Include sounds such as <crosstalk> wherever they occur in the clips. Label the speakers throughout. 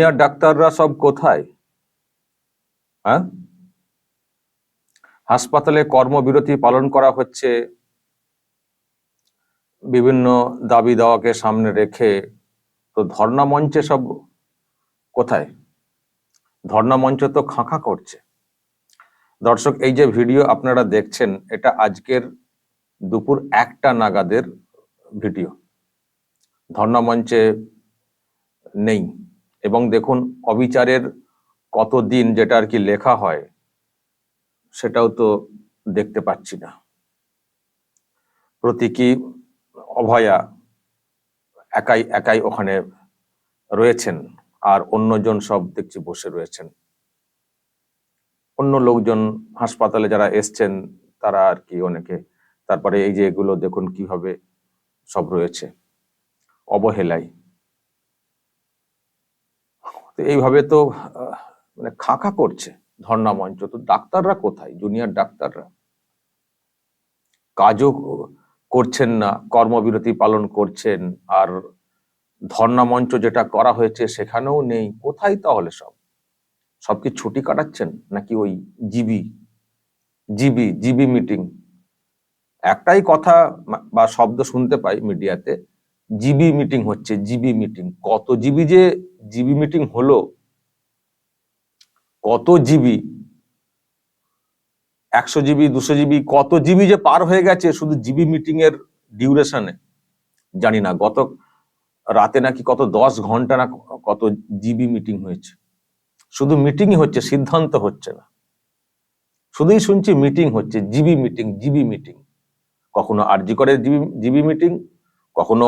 Speaker 1: Junior ডাক্তাররা সব কোথায়? হ্যাঁ? হাসপাতালে কর্মবিরতি পালন করা হচ্ছে। বিভিন্ন দাবি দাওয়াকে সামনে রেখে তো ধর্ণা মঞ্চে সব কোথায়? ধর্ণা মঞ্চ তো খাঁখা করছে। দর্শক, এই যে ভিডিও আপনারা দেখছেন, এটা আজকের দুপুর একটা নাগাদের ভিডিও। ধর্ণা মঞ্চে নেই। এবং দেখুন অবিচারের কত দিন যেটা আর কি লেখা হয়, সেটাও তো দেখতে পাচ্ছি না। প্রতীকী অভয়া একাই একাই ওখানে রয়েছেন আর অন্যজন সব দেখছি বসে রয়েছেন। অন্য লোকজন হাসপাতালে যারা এসছেন, তারা আর কি অনেকে, তারপরে এই যে এগুলো দেখুন কীভাবে সব রয়েছে। অবহেলায় তো এইভাবে তো মানে খাঁখা করছে ধর্ণা মঞ্চ। তো ডাক্তাররা কোথায়? জুনিয়র ডাক্তাররা? কাজও করছেন না, কর্মবিরতি পালন করছেন, আর ধর্ণা মঞ্চ যেটা করা হয়েছে সেখানেও নেই। কোথায় তাহলে সব? সব কি ছুটি কাটাচ্ছেন নাকি ওই জিবি? GB GB meeting? একটাই কথা বা শব্দ শুনতে পাই মিডিয়াতে জিবি মিটিং হচ্ছে, জিবি মিটিং। কত জিবি যে জিবি মিটিং হলো, কত জিবি, একশো জিবি, দুশো জিবি, কত জিবি যে পার হয়ে গেছে শুধু জিবি মিটিং এর ডিউরেশনে, জানি না, গত রাতে নাকি কত দশ ঘণ্টা না কত জিবি মিটিং হয়েছে। শুধু মিটিংই হচ্ছে, সিদ্ধান্ত হচ্ছে না। শুধুই শুনছি মিটিং হচ্ছে, জিবি মিটিং জিবি মিটিং। কখনো আরজি করে জিবি জিবি মিটিং কখনো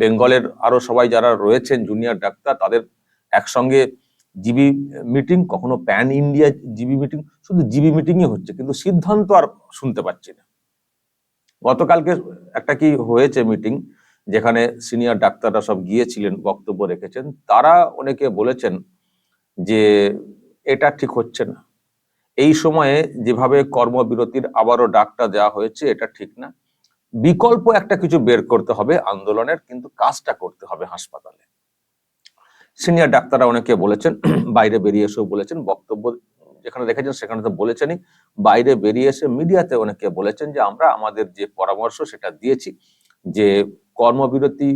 Speaker 1: বেঙ্গলের আরও সবাই যারা রয়েছেন জুনিয়র ডাক্তার, তাদের একসঙ্গে জিবি মিটিং, কখনো প্যান ইন্ডিয়া জিবি মিটিং, শুধু জিবি মিটিংই হচ্ছে, কিন্তু সিদ্ধান্ত আর শুনতে পাচ্ছি না। গতকালকে একটা কি হয়েছে মিটিং, যেখানে সিনিয়র ডাক্তাররা সব গিয়েছিলেন, বক্তব্য রেখেছেন, তারা অনেকে বলেছেন যে এটা ঠিক হচ্ছে না। এই সময়ে যেভাবে কর্মবিরতির আবারও ডাকটা দেওয়া হয়েছে, এটা ঠিক না। বিকল্প একটা কিছু বের করতে হবে আন্দোলনের, কিন্তু কাজটা করতে হবে হাসপাতালে। সিনিয়র ডাক্তাররা অনেকে বলেছেন, <clears throat> বাইরে বেরিয়ে এসেও বলেছেন, বক্তব্য যেখানে রেখেছেন সেখানে তো বলেছেনই, বাইরে বেরিয়ে এসে মিডিয়াতে অনেকে বলেছেন যে, আমরা আমাদের যে পরামর্শ সেটা দিয়েছি যে, কর্মবিরতি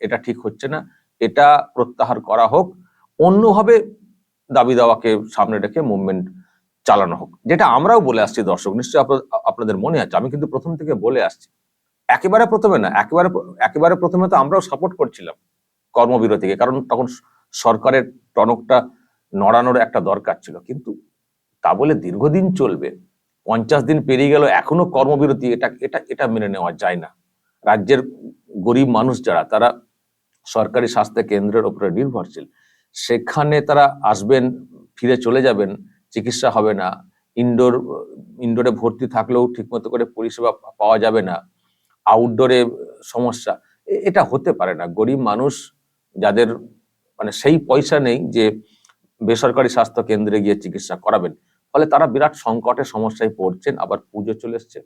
Speaker 1: এটা ঠিক হচ্ছে না, এটা প্রত্যাহার করা হোক, অন্যভাবে দাবি দাওয়াকে সামনে রেখে মুভমেন্ট চালানো হোক। যেটা আমরাও বলে আসছি, দর্শক, নিশ্চয়ই আপনাদের মনে আছে। আমি কিন্তু প্রথম থেকে বলে আসছি। একেবারে প্রথমে না, একেবারে একেবারে প্রথমে তো আমরাও সাপোর্ট করছিলাম কর্মবিরতিকে কারণ তখন সরকারের টনকটা নড়ানোর একটা দরকার ছিল। কিন্তু তা বলে দীর্ঘদিন চলবে, পঞ্চাশ দিন পেরিয়ে গেল, এখনও কর্মবিরতি এটা এটা এটা মেনে নেওয়া যায় না। রাজ্যের গরিব মানুষ যারা, তারা সরকারি স্বাস্থ্য কেন্দ্রের উপরে নির্ভরশীল, সেখানে তারা আসবেন, ফিরে চলে যাবেন, চিকিৎসা হবে না ইনডোর ইনডোরে ভর্তি থাকলেও ঠিকমতো করে পরিষেবা পাওয়া যাবে না। আউটডোরে সমস্যা। এটা হতে পারে না। গরিব মানুষ যাদের মানে সেই পয়সা নেই যে বেসরকারি স্বাস্থ্য কেন্দ্রে গিয়ে চিকিৎসা করাবেন, ফলে তারা বিরাট সংকটে, সমস্যায় পড়ছেন, আবার পুজো চলে এসছে।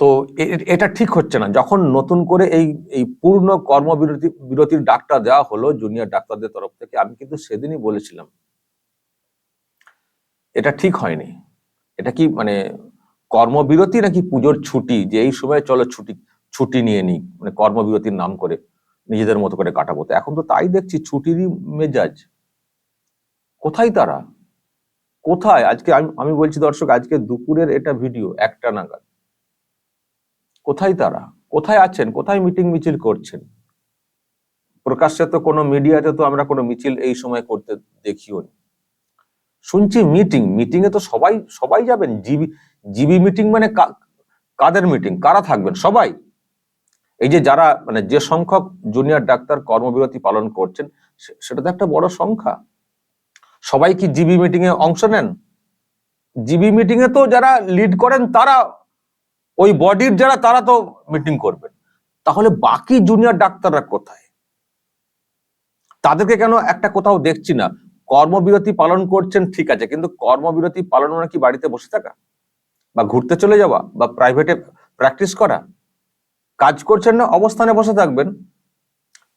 Speaker 1: তো এটা ঠিক হচ্ছে না। যখন নতুন করে এই এই পূর্ণ কর্মবিরতি, বিরতির ডাকটা দেওয়া হলো জুনিয়র ডাক্তারদের তরফ থেকে, আমি কিন্তু সেদিনই বলেছিলাম, এটা ঠিক হয়নি। এটা কি মানে কর্মবিরতি নাকি পুজোর ছুটি? যে এই সময় চলো ছুটি ছুটি নিয়ে নিই। মানে কর্মবিরতির নাম করে নিজেদের মতো করে কাটাবো। তো এখন তো তাই দেখছি, ছুটিরই মেজাজ। কোথায় তারা? কোথায়? আজকে আমি বলছি দর্শক, আজকে দুপুরের এটা ভিডিও, একটা নাগাদ। কোথায় তারা? কোথায় আছেন? কোথায় মিটিং মিছিল করছেন? প্রকাশ্যে তো কোনো মিডিয়াতে তো আমরা কোনো মিছিল এই সময় করতে দেখিও শুনছি মিটিং মিটিং এ তো সবাই সবাই যাবেন। জিবি জিবি মিটিং মানে কাদের মিটিং? কারা থাকবেন? সবাই। এই যে যারা মানে যে সংখ্যক জুনিয়র ডাক্তার কর্মবিরতি পালন করছেন সেটা তো একটা বড় সংখ্যা। সবাই কি জিবি মিটিং এ অংশ নেন? জিবি মিটিং এ তো যারা লিড করেন, তারা, ওই বডির যারা, তারা তো মিটিং করবেন। তাহলে বাকি জুনিয়র ডাক্তাররা কোথায়? তাদেরকে কেন একটা কোথাও দেখছি না? কর্মবিরতি পালন করছেন, ঠিক আছে, কিন্তু কর্মবিরতি পালন মানে কি বাড়িতে বসে থাকা? বা ঘুরতে চলে যাওয়া বা প্রাইভেটে প্র্যাকটিস করা, কাজ করছেন না, অবস্থানে বসে থাকবেন।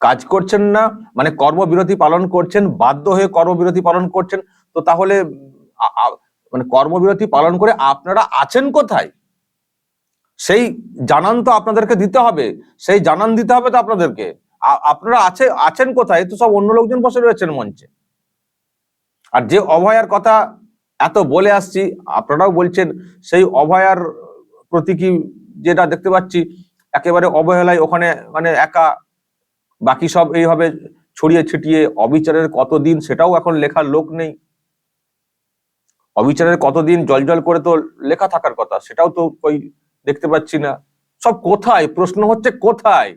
Speaker 1: কাজ করছেন না মানে কর্মবিরতি পালন করছেন, বাধ্য হয়ে কর্মবিরতি পালন করছেন, তো তাহলে মানে কর্মবিরতি পালন করে আপনারা আছেন কোথায়? সেই জানান তো আপনাদেরকে দিতে হবে, সেই জানান দিতে হবে তো আপনাদেরকে। আপনারা আছে, আছেন কোথায়? তো সব অন্য লোকজন বসে রয়েছেন মঞ্চে। আর যে অভয়ার কথা এত বলে আসছি, আপনারাও বলছেন, সেই অভয়ার প্রতি কি যেটা দেখতে পাচ্ছি, একেবারে অবহেলায় ওখানে মানে একা, বাকি সব এইভাবে ছড়িয়ে ছিটিয়ে অবিচারের কতদিন সেটাও এখন লেখার লোক নেই। অবিচারের কতদিন জল জল করে তো লেখা থাকার কথা, সেটাও তো ওই দেখতে পাচ্ছি না। সব কোথায়? প্রশ্ন হচ্ছে কোথায়?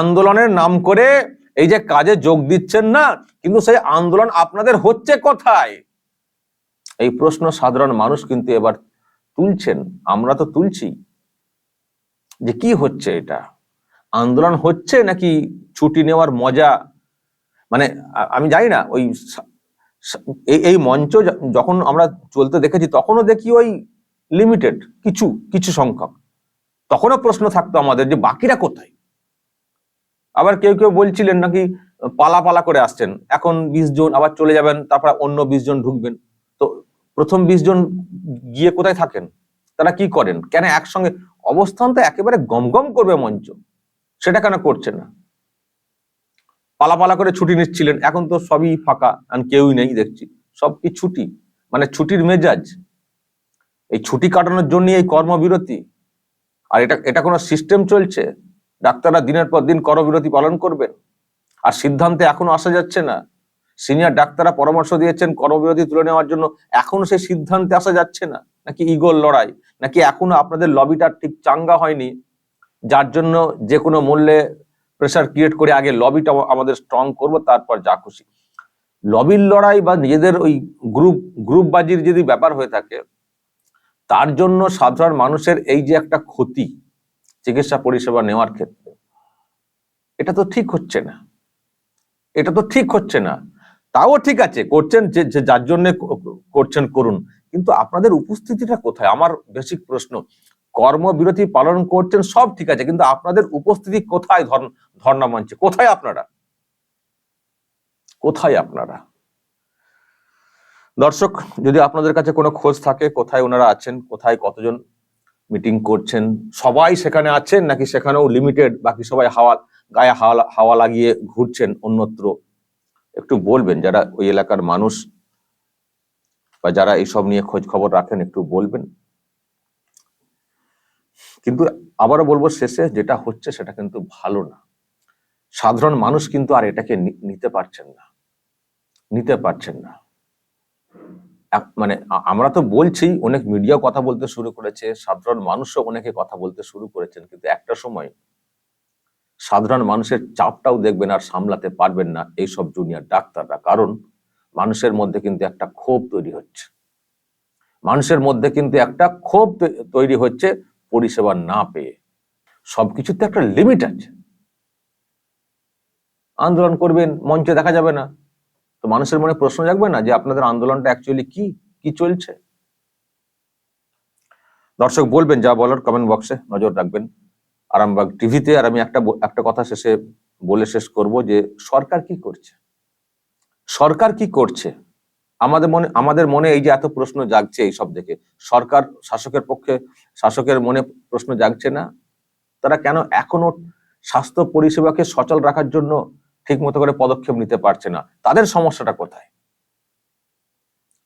Speaker 1: আন্দোলনের নাম করে এই যে কাজে যোগ দিচ্ছেন না, কিন্তু সেই আন্দোলন আপনাদের হচ্ছে কোথায়? এই প্রশ্ন সাধারণ মানুষ কিন্তু এবার তুলছেন, আমরা তো তুলছি। যে কি হচ্ছে এটা? আন্দোলন হচ্ছে নাকি ছুটি নেওয়ার মজা? মানে আমি জানি না, ওই এই মঞ্চ যখন আমরা চলতে দেখেছি, তখনও দেখি ওই লিমিটেড কিছু কিছু সংখ্যক। তখনও প্রশ্ন থাকতো আমাদের যে বাকিরা কোথায়? আবার কেউ কেউ বলছিলেন নাকি পালা পালা করে আসছেন। এখন বিশ জন আবার চলে যাবেন, তারপর অন্য বিশ জন ঢুকবেন। প্রথম বিশ জন গিয়ে কোথায় থাকেন? তারা কি করেন? কেন একসঙ্গে? অবস্থান তো একেবারে গমগম করবে মঞ্চ। সেটা কেন করছে না? পালা পালা করে ছুটি নিচ্ছিলেন। এখন তো সবই ফাঁকা। কেউই নেই, দেখছি। সব কি ছুটি? মানে ছুটির মেজাজ। এই ছুটি কাটানোর জন্য এই কর্মবিরতি। আর এটা এটা কোনো সিস্টেম চলছে? ডাক্তাররা দিনের পর দিন কর্মবিরতি পালন করবেন? আর সিদ্ধান্তে এখনও আসা যাচ্ছে না। সিনিয়র ডাক্তাররা পরামর্শ দিয়েছেন কর্মবিরতি তুলে নেওয়ার জন্য। এখনও সেই সিদ্ধান্তে আসা যাচ্ছে না। নাকি ইগোর লড়াই? নাকি এখনও আপনাদের লবিটা ঠিক চাঙ্গা হয়নি? যার জন্য যে কোনো মূল্যে প্রেশার ক্রিয়েট করে আগে লবিটা আমাদের স্ট্রং করব, তারপর যা খুশি। লবির লড়াই বা নিজেদের ওই গ্রুপ গ্রুপ বাজির যদি ব্যাপার হয়ে থাকে, তার জন্য সাধারণ মানুষের এই যে একটা ক্ষতি চিকিৎসা পরিষেবা নেওয়ার ক্ষেত্রে, এটা তো ঠিক হচ্ছে না। এটা তো ঠিক হচ্ছে না। তাও ঠিক আছে, করছেন যে যার জন্য করছেন, করুন। কিন্তু আপনাদের উপস্থিতিটা কোথায়? আমার বেসিক প্রশ্ন। কর্মবিরতি পালন করছেন, সব ঠিক আছে, কিন্তু আপনাদের উপস্থিতি কোথায় ধর্ণা মঞ্চে? কোথায় আপনারা? কোথায় আপনারা? দর্শক, যদি আপনাদের কাছে কোনো খোঁজ থাকে, কোথায় ওনারা আছেন, কোথায় কতজন মিটিং করছেন, সবাই সেখানে আছেন নাকি সেখানেও লিমিটেড বাকি সবাই হাওয়া, গায়ে হাওয়া হাওয়া লাগিয়ে ঘুরছেন অন্যত্র? একটু বলবেন, যারা ওই এলাকার মানুষ বা যারা এইসব নিয়ে খোঁজ খবর রাখেন, একটু বলবেন? কিন্তু আবারও বলব শেষে, যেটা হচ্ছে সেটা কিন্তু ভালো না। সাধারণ মানুষ কিন্তু আর এটাকে নিতে পারছেন না। নিতে পারছেন না। মানে আমরা তো বলছি, অনেক মিডিয়াও কথা বলতে শুরু করেছে, সাধারণ মানুষও অনেকে কথা বলতে শুরু করেছেন, কিন্তু একটা সময় সাধারণ মানুষের চাপটাও দেখবেন আর সামলাতে পারবেন না এইসব জুনিয়র ডাক্তাররা। কারণ মানুষের মধ্যে কিন্তু একটা ক্ষোভ তৈরি হচ্ছে। মানুষের মধ্যে কিন্তু একটা ক্ষোভ তৈরি হচ্ছে পরিষেবা না পেয়ে। সবকিছুতে একটা লিমিট আছে। আন্দোলন করবেন, মঞ্চে দেখা যাবে না। তো মানুষের মনে প্রশ্ন জাগবে না যে আপনাদের আন্দোলনটা অ্যাকচুয়ালি কি কি চলছে? দর্শক বলবেন যা বলার কমেন্ট বক্সে নজর রাখবেন। আরামবাগ টিভিতে, আর আমি একটা একটা কথা শেষে বলে শেষ করব যে, সরকার কি করছে? সরকার কি করছে? আমাদের মনে আমাদের মনে এই যে এত প্রশ্ন জাগছে এই সব দেখে, সরকার শাসকের পক্ষে, শাসকের মনে প্রশ্ন জাগছে না? তারা কেন এখনও স্বাস্থ্য পরিষেবাকে সচল রাখার জন্য ঠিক মতো করে পদক্ষেপ নিতে পারছে না? তাদের সমস্যাটা কোথায়?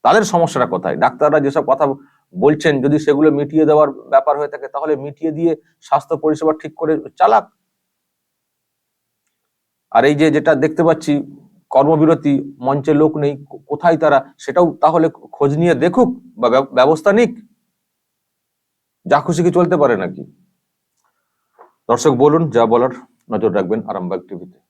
Speaker 1: তাদের সমস্যাটা কোথায়? ডাক্তাররা যেসব কথা বলছেন যদি সেগুলো মিটিয়ে দেওয়ার ব্যাপার হয়ে থাকে, তাহলে মিটিয়ে দিয়ে স্বাস্থ্য পরিষেবা ঠিক করে চালাক। আর এই যে যেটা দেখতে পাচ্ছি, কর্মবিরতি মঞ্চে লোক নেই কোথায় তারা? সেটাও তাহলে খোঁজ নিয়ে দেখুক বা ব্যব- ব্যবস্থা নিক। যা খুশি কি চলতে পারে নাকি? দর্শক, বলুন, যা বলার নজর রাখবেন আরামবাগ টিভিতে।